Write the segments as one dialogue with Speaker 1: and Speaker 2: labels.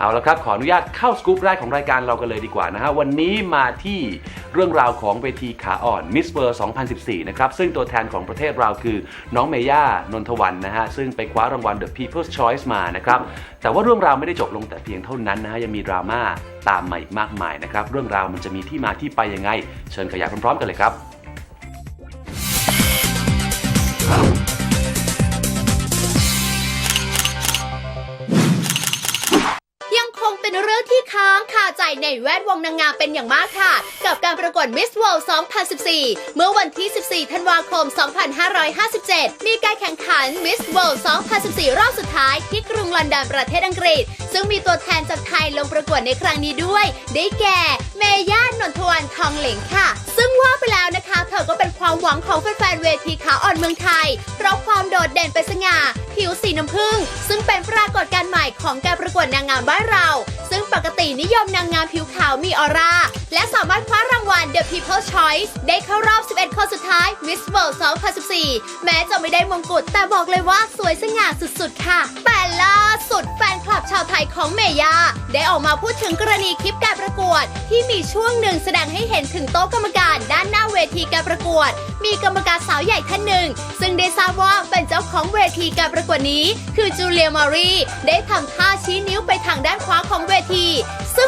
Speaker 1: เอาละครับ ขออนุญาตเข้าสกู๊ปแรกของรายการเรากันเลยดีกว่านะฮะ วันนี้มาที่เรื่องราวของเวทีขาอ่อน Miss World 2014 นะครับ ซึ่งตัวแทนของประเทศเราคือน้องเมย่านนทวันนะฮะ ซึ่งไปคว้ารางวัล The People's Choice มานะครับ แต่ว่าเรื่องราวไม่ได้จบลงแต่เพียงเท่านั้นนะฮะ ยังมีดราม่าตามมาอีกมากมายนะครับ เรื่องราวมันจะมีที่มาที่ไปยังไง เชิญขยายพร้อมๆ กันเลยครับ
Speaker 2: ใจในแวดวงนางงามเป็นอย่างมากค่ะ กับการประกวด Miss World 2014 เมื่อวันที่ 14 ธันวาคม 2557 มีการแข่งขัน Miss World 2014 รอบสุดท้าย ที่กรุงลอนดอนประเทศอังกฤษ ซึ่งมีตัวแทนจากไทยลงประกวดในครั้งนี้ด้วย ได้แก่ เมย่านนทวันทองเหลงค่ะ ซึ่งว่าไปแล้วนะคะ อก็เป็นความหวังของแฟนๆเวทีขาอ่อนเมืองไทย เพราะความโดดเด่นเป็นสง่า ผิวสีน้ำผึ้งซึ่งเป็นปรากฏการณ์ใหม่ของการประกวดนางงามบ้านเรา ซึ่งปกตินิยมนางงามผิวขาวมีออร่าและสามารถคว้า The People's Choice ได้เข้ารอบ 11 คนสุดท้าย Miss World 2014 แม้จะไม่ได้มงกุฎแต่บอกเลยว่าสวยสง่าสุดๆ ค่ะ แต่ล่าสุดแฟนคลับชาวไทยของเมย่าได้ออกมาพูดถึงกรณีคลิปการประกวด ที่มีช่วงหนึ่งแสดงให้เห็นถึงโต๊ะกรรมการด้านหน้าเวทีการประกวด มีกรรมการสาวใหญ่ท่านหนึ่ง ซึ่งได้ทราบว่าเป็นเจ้าของเวทีการประกวดนี้ คือจูเลียมารีได้ทำท่าชี้นิ้วไปทางด้านขวาของเวที ซึ่ง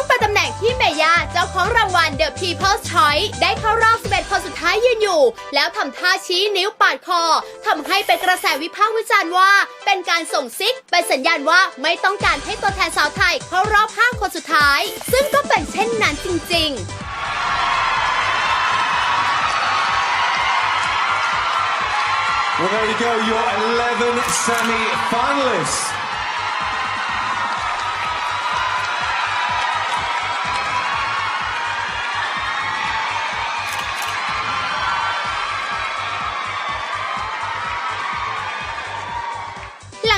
Speaker 2: เป็นตำแหน่ง The People's Choice ได้เข้ารอบ 11 คนสุดท้ายยืนอยู่ แล้วทำท่าชี้นิ้วปาดคอทำให้เป็นกระแสวิพากษ์วิจารณ์ว่า เป็นการส่งซิก เป็นสัญญาณว่าไม่ต้องการให้ตัวแทนสาวไทยเข้ารอบ 5 คนสุดท้าย ซึ่งก็เป็นเช่นนั้นจริงๆ
Speaker 3: Well, there you go, your 11 semi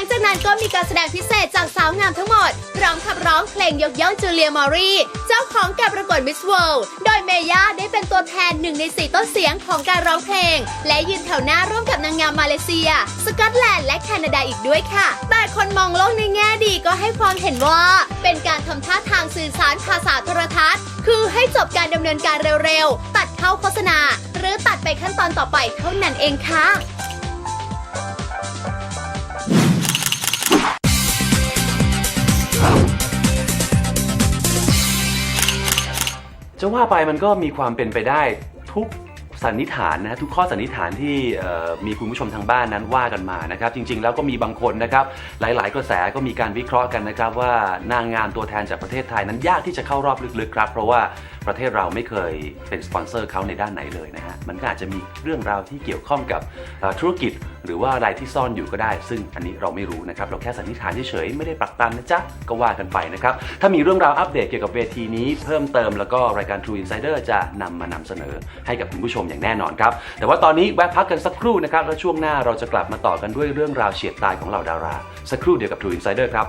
Speaker 2: งจากนั้นก็มีการแสดงพิเศษจากสาวงามทั้งหมด พร้อมขับร้องเพลงยกย่องจูเลียมอรีเจ้าของการประกวดมิส s ว o ล d โดยเมย่าได้เป็นตัวแทนหนึ่งในสี่ต้นเสียงของการร้องเพลง และยืนแถวหน้าร่วมกับนางงามมาเลเซีย สกอตแลนด์และแคนาดาอีกด้วยค่ะ แต่คนมองโลกในแง่ดีก็ให้ความเห็นว่า เป็นการทำท่าทางสื่อสารภาษาโทรทัศน์ คือให้จบการดำเนินการเร็วๆ ตัดเข้าโฆษณา หรือตัดไปขั้นตอนต่อไปเท่านั้นเองค่ะ
Speaker 1: จะว่าไปมันก็มีความเป็นไปได้ทุกสันนิษฐานนะฮะทุกข้อสันนิษฐานที่มีคุณผู้ชมทางบ้านนั้นว่ากันมานะครับ จริง ๆ แล้วก็มีบางคนนะครับ หลาย ๆ กระแสก็มีการวิเคราะห์กันนะครับ ว่านางงามตัวแทนจากประเทศไทยนั้นยากที่จะเข้ารอบลึกๆครับ เพราะว่าประเทศเราไม่เคยเป็นสปอนเซอร์เขาในด้านไหนเลยนะฮะมันก็อาจจะมีเรื่องราวที่เกี่ยวข้องกับธุรกิจ หรือว่าอะไรที่ซ่อนอยู่ก็ได้ ซึ่งอันนี้เราไม่รู้นะครับ เราแค่สันนิษฐานเฉยๆไม่ได้ปักตันนะจ๊ะ ก็ว่ากันไปนะครับ ถ้ามีเรื่องราวอัปเดตเกี่ยวกับเวทีนี้เพิ่มเติมแล้วก็รายการ True Insider จะนำมานำเสนอให้กับคุณผู้ชมอย่างแน่นอนครับ แต่ว่าตอนนี้แวะพักกันสักครู่นะครับแล้วช่วงหน้าเราจะกลับมาต่อกันด้วยเรื่องราวเฉียดตายของเหล่าดารา สักครู่เดียวกับ True Insider ครับ